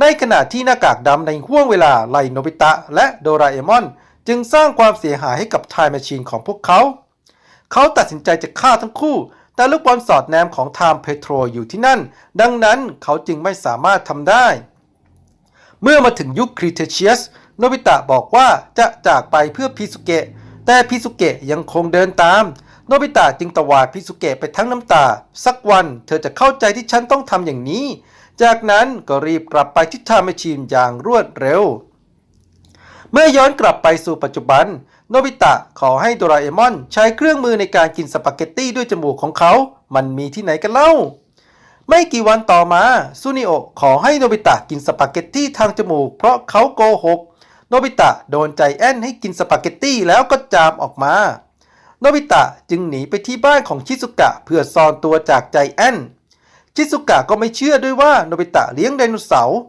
ในขณะที่หน้ากากดำในห่วงเวลาไลโนบิตะและโดราเอมอน จึงสร้างความเสียหายให้กับไทม์แมชชีนของพวกเขา เขาตัดสินใจจะฆ่าทั้งคู่ แต่ลูกบอลสอดแนมของไทม์เพโทรอยู่ที่นั่น ดังนั้นเขาจึงไม่สามารถทำได้ เมื่อมาถึงยุคครีเทเชียสโนบิตะบอกว่าจะจากไปเพื่อพิสุเกะ แต่พิสุเกะยังคงเดินตาม โนบิตะจึงตวาดพิสุเกะไปทั้งน้ำตา สักวันเธอจะเข้าใจที่ฉันต้องทำอย่างนี้ จากนั้นก็รีบกลับไปที่ไทม์แมชชีนอย่างรวดเร็ว เมื่อย้อนกลับไปสู่ปัจจุบัน โนบิตะขอให้โดราเอมอนใช้เครื่องมือในการกินสปาเกตตี้ด้วยจมูกของเขา มันมีที่ไหนกันเล่า ไม่กี่วันต่อมาซูนิโอขอให้โนบิตะกินสปาเกตตี้ทางจมูก เพราะเขาโกหก โนบิตะโดนใจแอนให้กินสปาเกตตี้แล้วก็จามออกมา โนบิตะจึงหนีไปที่บ้านของชิซุกะเพื่อซ่อนตัวจากใจแอน ชิซุกะก็ไม่เชื่อด้วยว่าโนบิตะเลี้ยงไดโนเสาร์